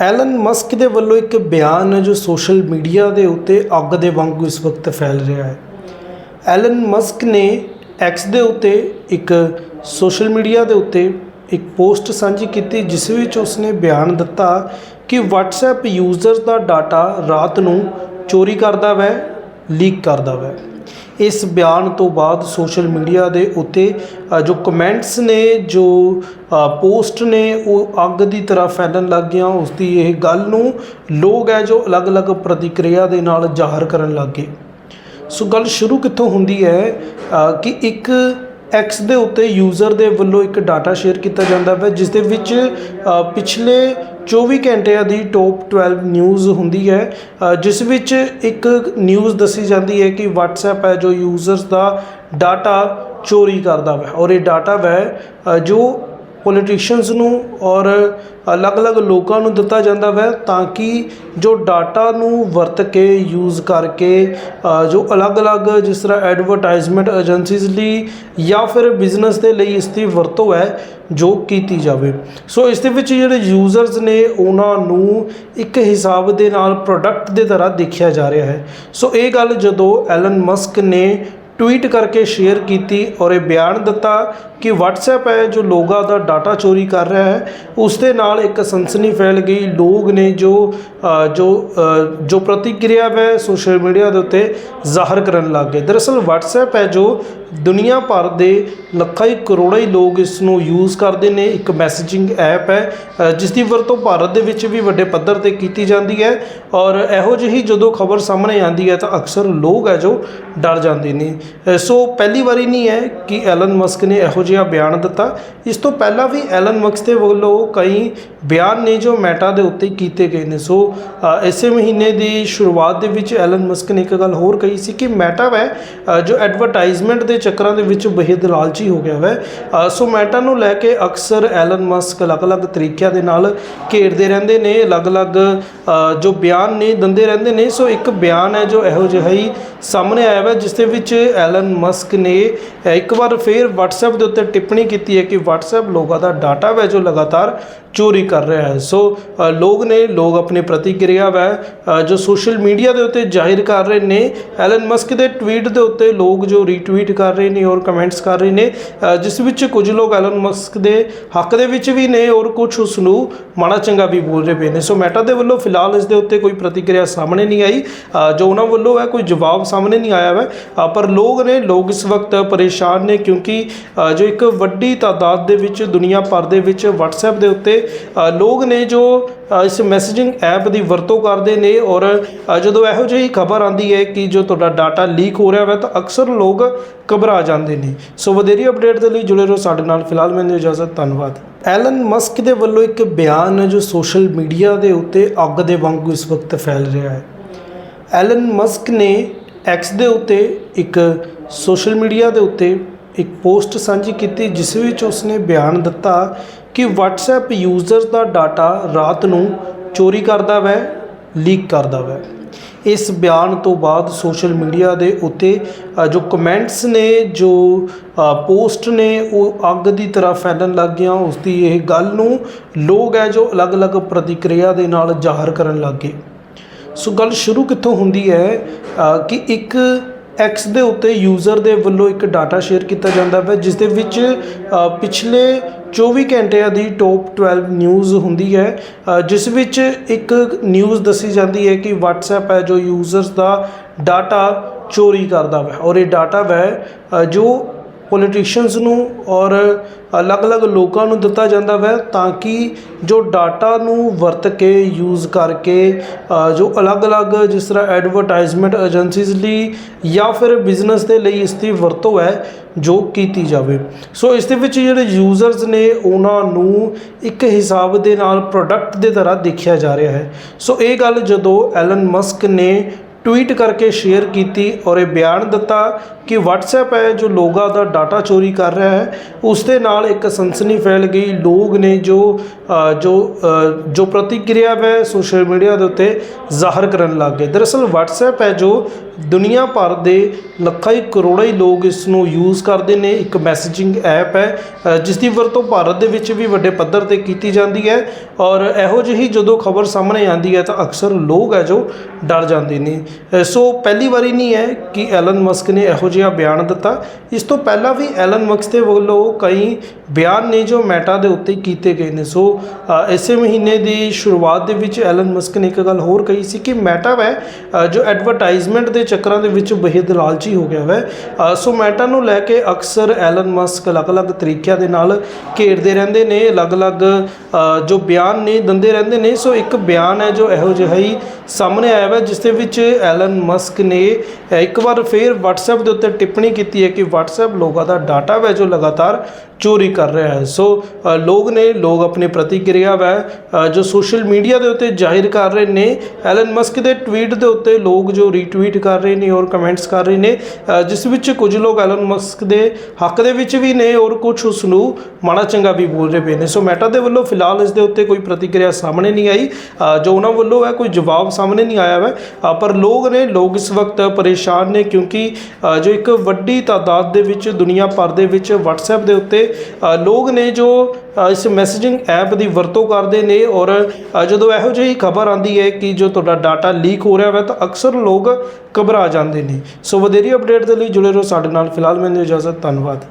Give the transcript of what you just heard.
Allen Musk ਦੇ ਵੱਲੋਂ ਇੱਕ ਬਿਆਨ ਹੈ ਜੋ ਸੋਸ਼ਲ ਮੀਡੀਆ ਦੇ ਉੱਤੇ ਅੱਗ ਦੇ ਵਾਂਗੂ ਇਸ ਵਕਤ ਫੈਲ ਰਿਹਾ ਹੈ। ਐਲਨ ਮਸਕ ਨੇ ਐਕਸ ਦੇ ਉੱਤੇ ਇੱਕ ਸੋਸ਼ਲ ਮੀਡੀਆ ਦੇ ਉੱਤੇ ਇੱਕ ਪੋਸਟ ਸਾਂਝੀ ਕੀਤੀ, ਜਿਸ ਵਿੱਚ ਉਸਨੇ ਬਿਆਨ ਦਿੱਤਾ ਕਿ WhatsApp ਯੂਜ਼ਰ ਦਾ ਡਾਟਾ ਰਾਤ ਨੂੰ ਚੋਰੀ ਕਰਦਾ ਵੈ ਲੀਕ ਕਰਦਾ ਵੈ। ਇਸ ਬਿਆਨ ਤੋਂ ਬਾਅਦ ਸੋਸ਼ਲ ਮੀਡੀਆ ਦੇ ਉੱਤੇ ਜੋ ਕਮੈਂਟਸ ਨੇ, ਜੋ ਪੋਸਟ ਨੇ, ਉਹ ਅੱਗ ਦੀ ਤਰ੍ਹਾਂ ਫੈਲਣ ਲੱਗ ਗਿਆ ਉਸ ਦੀ ਇਹ ਗੱਲ ਨੂੰ ਲੋਕ ਹੈ ਜੋ ਅਲੱਗ-ਅਲੱਗ ਪ੍ਰਤੀਕਿਰਿਆ ਦੇ ਨਾਲ ਜ਼ਾਹਰ ਕਰਨ ਲੱਗ ਗਏ। ਸੋ ਗੱਲ ਸ਼ੁਰੂ ਕਿੱਥੋਂ ਹੁੰਦੀ ਹੈ? ਕਿ ਇੱਕ ਐਕਸ ਦੇ ਉੱਤੇ ਯੂਜ਼ਰ ਦੇ ਵੱਲੋਂ ਇੱਕ ਡਾਟਾ ਸ਼ੇਅਰ ਕੀਤਾ ਜਾਂਦਾ ਹੈ ਜਿਸ ਦੇ ਵਿੱਚ ਪਿਛਲੇ 24 ਘੰਟਿਆਂ ਦੀ ਟੌਪ 12 ਨਿਊਜ਼ ਹੁੰਦੀ ਹੈ ਜਿਸ ਵਿੱਚ ਇੱਕ ਨਿਊਜ਼ ਦੱਸੀ ਜਾਂਦੀ ਹੈ ਕਿ WhatsApp ਹੈ ਜੋ ਯੂਜ਼ਰਸ ਦਾ ਡਾਟਾ ਚੋਰੀ ਕਰਦਾ ਹੈ ਔਰ ਇਹ ਡਾਟਾ ਹੈ ਜੋ ਪੋਲੀਟੀਸ਼ੀਅਨਸ ਨੂੰ ਔਰ ਅਲੱਗ-ਅਲੱਗ ਲੋਕਾਂ ਨੂੰ ਦਿੱਤਾ ਜਾਂਦਾ ਹੈ ਤਾਂ ਕਿ ਜੋ ਡਾਟਾ ਨੂੰ ਵਰਤ ਕੇ ਯੂਜ਼ ਕਰਕੇ ਜੋ ਅਲੱਗ-ਅਲੱਗ ਜਿਸ ਤਰ੍ਹਾਂ ਐਡਵਰਟਾਈਜ਼ਮੈਂਟ ਏਜੰਸੀਜ਼ ਲਈ ਜਾਂ ਫਿਰ ਬਿਜ਼ਨਸ ਦੇ ਲਈ ਇਸ ਦੀ ਵਰਤੋਂ ਹੈ, ਜੋ ਕੀਤੀ ਜਾਵੇ। ਸੋ ਇਸ ਦੇ ਵਿੱਚ ਜਿਹੜੇ ਯੂਜ਼ਰਸ ਨੇ, ਉਹਨਾਂ ਨੂੰ ਇੱਕ ਹਿਸਾਬ ਦੇ ਨਾਲ ਪ੍ਰੋਡਕਟ ਦੇ ਤਰ੍ਹਾਂ ਦੇਖਿਆ ਜਾ ਰਿਹਾ ਹੈ। ਸੋ ਇਹ ਗੱਲ ਜਦੋਂ ਐਲਨ ਮਸਕ ਨੇ ਟਵੀਟ ਕਰਕੇ ਸ਼ੇਅਰ ਕੀਤੀ ਔਰ ਇਹ ਬਿਆਨ ਦਿੱਤਾ ਕਿ WhatsApp ਹੈ ਜੋ ਲੋਕਾਂ ਦਾ ਡਾਟਾ ਚੋਰੀ ਕਰ ਰਿਹਾ ਹੈ, ਉਸ ਦੇ ਨਾਲ ਇੱਕ ਸਨਸਨੀ ਫੈਲ ਗਈ। ਲੋਕ ਨੇ ਜੋ ਜੋ ਜੋ ਪ੍ਰਤੀਕਿਰਿਆ ਹੈ ਸੋਸ਼ਲ ਮੀਡੀਆ ਦੇ ਉੱਤੇ ਜ਼ਾਹਰ ਕਰਨ ਲੱਗ ਗਏ। ਦਰਅਸਲ WhatsApp ਹੈ ਜੋ ਦੁਨੀਆ ਭਰ ਦੇ ਲੱਖਾਂ ਹੀ ਕਰੋੜਾਂ ਹੀ ਲੋਕ ਇਸ ਨੂੰ ਯੂਜ਼ ਕਰਦੇ ਨੇ। ਇੱਕ ਮੈਸੇਜਿੰਗ ਐਪ ਹੈ ਜਿਸ ਦੀ ਵਰਤੋਂ ਭਾਰਤ ਦੇ ਵਿੱਚ ਵੀ ਵੱਡੇ ਪੱਧਰ ਤੇ ਕੀਤੀ ਜਾਂਦੀ ਹੈ ਔਰ ਇਹੋ ਜਿਹੀ ਜਦੋਂ ਖਬਰ ਸਾਹਮਣੇ ਆਉਂਦੀ ਹੈ ਤਾਂ ਅਕਸਰ ਲੋਕ ਹੈ ਜੋ ਡਰ ਜਾਂਦੇ ਨੇ। ਸੋ ਪਹਿਲੀ ਵਾਰੀ ਨਹੀਂ ਹੈ ਕਿ ਐਲਨ ਮਸਕ ਨੇ ਇਹੋ ਜਿਹਾ ਬਿਆਨ ਦਿੱਤਾ। ਇਸ ਤੋਂ ਪਹਿਲਾਂ ਵੀ ਐਲਨ ਮਸਕ ਦੇ ਵੱਲੋਂ ਕਈ ਬਿਆਨ ਨੇ ਜੋ ਮੈਟਾ ਦੇ ਉੱਤੇ ਕੀਤੇ ਗਏ ਨੇ। ਸੋ ਇਸੇ ਮਹੀਨੇ ਦੀ ਸ਼ੁਰੂਆਤ ਦੇ ਵਿੱਚ ਐਲਨ ਮਸਕ ਨੇ ਇੱਕ ਗੱਲ ਹੋਰ ਕਹੀ ਸੀ ਕਿ ਮੈਟਾ ਹੈ ਜੋ ਐਡਵਰਟਾਈਜ਼ਮੈਂਟ ਦੇ ਚੱਕਰਾਂ ਦੇ ਵਿੱਚ ਬੇਹੱਦ ਲਾਲਚੀ ਹੋ ਗਿਆ ਹੈ ਸੋ ਮੈਟਾ ਨੂੰ ਲੈ ਕੇ ਅਕਸਰ ਐਲਨ ਮਸਕ ਅਲੱਗ-ਅਲੱਗ ਤਰੀਕਿਆਂ ਦੇ ਨਾਲ ਘੇਰਦੇ ਰਹਿੰਦੇ ਨੇ, ਅਲੱਗ-ਅਲੱਗ ਜੋ ਬਿਆਨ ਨੇ ਦਿੰਦੇ ਰਹਿੰਦੇ ਨੇ, ਸੋ ਇੱਕ ਬਿਆਨ ਹੈ ਜੋ ਇਹੋ ਜਿਹਾ ਹੀ ਸਾਹਮਣੇ ਆਇਆ ਹੈ ਜਿਸ ਦੇ ਵਿੱਚ ਐਲਨ ਮਸਕ ਨੇ ਇੱਕ ਵਾਰ ਫੇਰ WhatsApp ਦੇ ਉੱਤੇ ਟਿੱਪਣੀ ਕੀਤੀ ਹੈ ਕਿ WhatsApp ਲੋਕਾਂ ਦਾ ਡਾਟਾ ਹੈ ਜੋ ਲਗਾਤਾਰ ਚੋਰੀ ਕਰ ਰਿਹਾ ਹੈ। ਸੋ ਲੋਕ ਨੇ, ਲੋਕ ਆਪਣੀ ਪ੍ਰਤੀਕਿਰਿਆ ਹੈ ਜੋ ਸੋਸ਼ਲ ਮੀਡੀਆ ਦੇ ਉੱਤੇ ਜ਼ਾਹਿਰ ਕਰ ਰਹੇ ਨੇ ਐਲਨ ਮਸਕ ਦੇ ਟਵੀਟ ਦੇ ਉੱਤੇ ਲੋਕ ਜੋ ਰੀਟਵੀਟ ਕਰ ਰਹੇ ਨੇ ਔਰ ਕਮੈਂਟਸ ਕਰ ਰਹੇ ਨੇ ਜਿਸ ਵਿੱਚ ਕੁਝ ਲੋਕ ਐਲਨ ਮਸਕ ਦੇ ਹੱਕ ਦੇ ਵਿੱਚ ਵੀ ਨੇ ਔਰ ਕੁਝ ਉਸ ਨੂੰ ਮਾੜਾ ਚੰਗਾ ਵੀ ਬੋਲ ਰਹੇ ਪਏ ਨੇ। ਸੋ ਮੈਟਾ ਦੇ ਵੱਲੋਂ ਫਿਲਹਾਲ ਇਸ ਦੇ ਉੱਤੇ ਕੋਈ ਪ੍ਰਤੀਕਿਰਿਆ ਸਾਹਮਣੇ ਨਹੀਂ ਆਈ। ਜੋ ਉਹਨਾਂ ਵੱਲੋਂ ਹੈ, ਕੋਈ ਜਵਾਬ ਸਾਹਮਣੇ ਨਹੀਂ ਆਇਆ ਹੈ ਪਰ ਲੋਕ ਨੇ, ਲੋਕ ਇਸ ਵਕਤ ਪਰੇਸ਼ਾਨ ਨੇ ਕਿਉਂਕਿ ਜੋ ਇੱਕ ਵੱਡੀ ਤਾਦਾਦ ਦੇ ਵਿੱਚ, ਦੁਨੀਆ ਭਰ ਦੇ ਵਿੱਚ WhatsApp ਦੇ ਉੱਤੇ ਲੋਕ ਨੇ ਜੋ ਇਸ ਮੈਸੇਜਿੰਗ ਐਪ ਦੀ ਵਰਤੋਂ ਕਰਦੇ ਨੇ ਔਰ ਜਦੋਂ ਇਹੋ ਜਿਹੀ ਖਬਰ ਆਂਦੀ ਹੈ ਕਿ ਜੋ ਤੁਹਾਡਾ ਡਾਟਾ ਲੀਕ ਹੋ ਰਿਹਾ ਹੈ ਤਾਂ ਅਕਸਰ ਲੋਕ ਘਬਰਾ ਜਾਂਦੇ ਨੇ। ਸੋ ਵਧੇਰੀ ਅਪਡੇਟ ਦੇ ਲਈ ਜੁੜੇ ਰਹੋ ਸਾਡੇ ਨਾਲ। ਫਿਲਹਾਲ ਮੈਨੂੰ ਇਜਾਜ਼ਤ, ਧੰਨਵਾਦ। ਐਲਨ ਮਸਕ ਦੇ ਵੱਲੋਂ ਇੱਕ ਬਿਆਨ ਹੈ ਜੋ ਸੋਸ਼ਲ ਮੀਡੀਆ ਦੇ ਉੱਤੇ ਅੱਗ ਦੇ ਵਾਂਗੂ ਇਸ ਵਕਤ ਫੈਲ ਰਿਹਾ ਹੈ। ਐਲਨ ਮਸਕ ਨੇ ਐਕਸ ਦੇ ਉੱਤੇ ਇੱਕ ਸੋਸ਼ਲ ਮੀਡੀਆ ਦੇ ਉੱਤੇ ਇੱਕ ਪੋਸਟ ਸਾਂਝੀ ਕੀਤੀ, ਜਿਸ ਵਿੱਚ ਉਸਨੇ ਬਿਆਨ ਦਿੱਤਾ ਕਿ WhatsApp ਯੂਜ਼ਰਸ ਦਾ ਡਾਟਾ ਰਾਤ ਨੂੰ ਚੋਰੀ ਕਰਦਾ ਵੈ ਲੀਕ ਕਰਦਾ ਵੈ। ਇਸ ਬਿਆਨ ਤੋਂ ਬਾਅਦ ਸੋਸ਼ਲ ਮੀਡੀਆ ਦੇ ਉੱਤੇ ਜੋ ਕਮੈਂਟਸ ਨੇ, ਜੋ ਪੋਸਟ ਨੇ, ਉਹ ਅੱਗ ਦੀ ਤਰ੍ਹਾਂ ਫੈਲਣ ਲੱਗ ਗਿਆ ਉਸ ਦੀ ਇਹ ਗੱਲ ਨੂੰ ਲੋਕ ਹੈ ਜੋ ਅਲੱਗ-ਅਲੱਗ ਪ੍ਰਤੀਕਿਰਿਆ ਦੇ ਨਾਲ ਜ਼ਾਹਰ ਕਰਨ ਲੱਗ ਗਏ। ਸੋ ਗੱਲ ਸ਼ੁਰੂ ਕਿੱਥੋਂ ਹੁੰਦੀ ਹੈ? ਕਿ ਇੱਕ ਐਕਸ ਦੇ ਉੱਤੇ ਯੂਜ਼ਰ ਦੇ ਵੱਲੋਂ ਇੱਕ ਡਾਟਾ ਸ਼ੇਅਰ ਕੀਤਾ ਜਾਂਦਾ ਹੈ ਜਿਸ ਦੇ ਵਿੱਚ ਪਿਛਲੇ 24 ਘੰਟਿਆਂ ਦੀ ਟੌਪ 12 ਨਿਊਜ਼ ਹੁੰਦੀ ਹੈ ਜਿਸ ਵਿੱਚ ਇੱਕ ਨਿਊਜ਼ ਦੱਸੀ ਜਾਂਦੀ ਹੈ ਕਿ WhatsApp ਹੈ ਜੋ ਯੂਜ਼ਰਸ ਦਾ ਡਾਟਾ ਚੋਰੀ ਕਰਦਾ ਹੈ ਔਰ ਇਹ ਡਾਟਾ ਹੈ ਜੋ ਪੋਲੀਟੀਸ਼ੀਅਨਸ ਨੂੰ ਔਰ ਅਲੱਗ-ਅਲੱਗ ਲੋਕਾਂ ਨੂੰ ਦਿੱਤਾ ਜਾਂਦਾ ਹੈ ਤਾਂ ਕਿ ਜੋ ਡਾਟਾ ਨੂੰ ਵਰਤ ਕੇ ਯੂਜ਼ ਕਰਕੇ ਜੋ ਅਲੱਗ-ਅਲੱਗ ਜਿਸ ਤਰ੍ਹਾਂ ਐਡਵਰਟਾਈਜ਼ਮੈਂਟ ਏਜੰਸੀਜ਼ ਲਈ ਜਾਂ ਫਿਰ ਬਿਜ਼ਨਸ ਦੇ ਲਈ ਇਸ ਦੀ ਵਰਤੋਂ ਹੈ, ਜੋ ਕੀਤੀ ਜਾਵੇ। ਸੋ ਇਸ ਦੇ ਵਿੱਚ ਜਿਹੜੇ ਯੂਜ਼ਰਸ ਨੇ, ਉਹਨਾਂ ਨੂੰ ਇੱਕ ਹਿਸਾਬ ਦੇ ਨਾਲ ਪ੍ਰੋਡਕਟ ਦੇ ਤਰ੍ਹਾਂ ਦੇਖਿਆ ਜਾ ਰਿਹਾ ਹੈ। ਸੋ ਇਹ ਗੱਲ ਜਦੋਂ ਐਲਨ ਮਸਕ ਨੇ ਟਵੀਟ ਕਰਕੇ ਸ਼ੇਅਰ ਕੀਤੀ ਔਰ ਇਹ ਬਿਆਨ ਦਿੱਤਾ ਕਿ WhatsApp ਹੈ ਜੋ ਲੋਕਾਂ ਦਾ ਡਾਟਾ ਚੋਰੀ ਕਰ ਰਿਹਾ ਹੈ, ਉਸ ਦੇ ਨਾਲ ਇੱਕ ਸਨਸਨੀ ਫੈਲ ਗਈ। ਲੋਕ ਨੇ ਜੋ ਜੋ ਜੋ ਪ੍ਰਤੀਕਿਰਿਆ ਹੈ ਸੋਸ਼ਲ ਮੀਡੀਆ ਦੇ ਉੱਤੇ ਜ਼ਾਹਰ ਕਰਨ ਲੱਗ ਗਏ। ਦਰਅਸਲ WhatsApp ਹੈ ਜੋ ਦੁਨੀਆ ਭਰ ਦੇ ਲੱਖਾਂ ਹੀ ਕਰੋੜਾਂ ਹੀ ਲੋਕ ਇਸ ਨੂੰ ਯੂਜ਼ ਕਰਦੇ ਨੇ। ਇੱਕ ਮੈਸੇਜਿੰਗ ਐਪ ਹੈ ਜਿਸ ਦੀ ਵਰਤੋਂ ਭਾਰਤ ਦੇ ਵਿੱਚ ਵੀ ਵੱਡੇ ਪੱਧਰ ਤੇ ਕੀਤੀ ਜਾਂਦੀ ਹੈ। ਔਰ ਇਹੋ ਜਿਹੀ ਜਦੋਂ ਖਬਰ ਸਾਹਮਣੇ ਆਉਂਦੀ ਹੈ ਤਾਂ ਅਕਸਰ ਲੋਕ ਹੈ ਜੋ ਡਰ ਜਾਂਦੇ ਨੇ। ਸੋ ਪਹਿਲੀ ਵਾਰੀ ਨਹੀਂ ਹੈ ਕਿ ਐਲਨ ਮਸਕ ਨੇ ਇਹੋ ਜਿਹਾ ਬਿਆਨ ਦਿੱਤਾ। ਇਸ ਤੋਂ ਪਹਿਲਾਂ ਵੀ ਐਲਨ ਮਸਕ ਦੇ ਵੱਲੋਂ ਕਈ ਬਿਆਨ ਨੇ ਜੋ ਮੈਟਾ ਦੇ ਉੱਤੇ ਕੀਤੇ ਗਏ ਨੇ। ਸੋ ਇਸੇ ਮਹੀਨੇ ਦੀ ਸ਼ੁਰੂਆਤ ਦੇ ਵਿੱਚ ਐਲਨ ਮਸਕ ਨੇ ਇੱਕ ਗੱਲ ਹੋਰ ਕਹੀ ਸੀ ਕਿ ਮੈਟਾ ਹੈ ਜੋ ਐਡਵਰਟਾਈਜ਼ਮੈਂਟ ਦੇ ਚੱਕਰਾਂ ਦੇ ਵਿੱਚ ਬੇਹੱਦ ਲਾਲਚੀ ਹੋ ਗਿਆ ਹੈ ਸੋ ਮੈਟਾ ਨੂੰ ਲੈ ਕੇ ਅਕਸਰ ਐਲਨ ਮਸਕ ਅਲੱਗ-ਅਲੱਗ ਤਰੀਕਿਆਂ ਦੇ ਨਾਲ ਘੇਰਦੇ ਰਹਿੰਦੇ ਨੇ, ਅਲੱਗ-ਅਲੱਗ ਜੋ ਬਿਆਨ ਨੇ ਦਿੰਦੇ ਰਹਿੰਦੇ ਨੇ। ਸੋ ਇੱਕ ਬਿਆਨ ਹੈ ਜੋ ਇਹੋ ਜਿਹਾ ਹੀ ਸਾਹਮਣੇ ਆਇਆ ਹੈ ਜਿਸ ਦੇ ਵਿੱਚ ਐਲਨ ਮਸਕ ਨੇ ਇੱਕ ਵਾਰ ਫੇਰ WhatsApp ਦੇ ਉੱਤੇ ਟਿੱਪਣੀ ਕੀਤੀ ਹੈ ਕਿ WhatsApp ਲੋਕਾਂ ਦਾ ਡਾਟਾ ਹੈ ਜੋ ਲਗਾਤਾਰ ਚੋਰੀ ਕਰ ਰਿਹਾ ਹੈ। ਸੋ ਲੋਕ ਨੇ, ਲੋਕ ਆਪਣੀ ਪ੍ਰਤੀਕਿਰਿਆ ਵੈ ਜੋ ਸੋਸ਼ਲ ਮੀਡੀਆ ਦੇ ਉੱਤੇ ਜ਼ਾਹਿਰ ਕਰ ਰਹੇ ਨੇ। ਐਲਨ ਮਸਕ ਦੇ ਟਵੀਟ ਦੇ ਉੱਤੇ ਲੋਕ ਜੋ ਰੀਟਵੀਟ ਕਰ ਰਹੇ ਨੇ ਔਰ ਕਮੈਂਟਸ ਕਰ ਰਹੇ ਨੇ ਜਿਸ ਵਿੱਚ ਕੁਝ ਲੋਕ ਐਲਨ ਮਸਕ ਦੇ ਹੱਕ ਦੇ ਵਿੱਚ ਵੀ ਨੇ ਔਰ ਕੁਝ ਉਸ ਨੂੰ ਮਾੜਾ ਚੰਗਾ ਵੀ ਬੋਲ ਰਹੇ ਪਏ ਨੇ। ਸੋ ਮੈਟਾ ਦੇ ਵੱਲੋਂ ਫਿਲਹਾਲ ਇਸ ਦੇ ਉੱਤੇ ਕੋਈ ਪ੍ਰਤੀਕਿਰਿਆ ਸਾਹਮਣੇ ਨਹੀਂ ਆਈ। ਜੋ ਉਹਨਾਂ ਵੱਲੋਂ ਹੈ, ਕੋਈ ਜਵਾਬ ਸਾਹਮਣੇ ਨਹੀਂ ਆਇਆ ਹੈ ਪਰ ਲੋਕ ਨੇ, ਲੋਕ ਇਸ ਵਕਤ ਪਰੇਸ਼ਾਨ ਨੇ ਕਿਉਂਕਿ ਜੋ ਇੱਕ ਵੱਡੀ ਤਾਦਾਦ ਦੇ ਵਿੱਚ, ਦੁਨੀਆ ਭਰ ਦੇ ਵਿੱਚ WhatsApp ਦੇ ਉੱਤੇ ਲੋਕ ਨੇ ਜੋ ਇਸ ਮੈਸੇਜਿੰਗ ਐਪ ਦੀ ਵਰਤੋਂ ਕਰਦੇ ਨੇ ਔਰ ਜਦੋਂ ਇਹੋ ਜਿਹੀ ਖਬਰ ਆਂਦੀ ਹੈ ਕਿ ਜੋ ਤੁਹਾਡਾ ਡਾਟਾ ਲੀਕ ਹੋ ਰਿਹਾ ਹੈ ਤਾਂ ਅਕਸਰ ਲੋਕ ਘਬਰਾ ਜਾਂਦੇ ਨੇ। ਸੋ ਵਧੇਰੀ ਅਪਡੇਟ ਦੇ ਲਈ ਜੁੜੇ ਰਹੋ ਸਾਡੇ ਨਾਲ। ਫਿਲਹਾਲ ਮੈਨੂੰ ਇਜਾਜ਼ਤ, ਧੰਨਵਾਦ।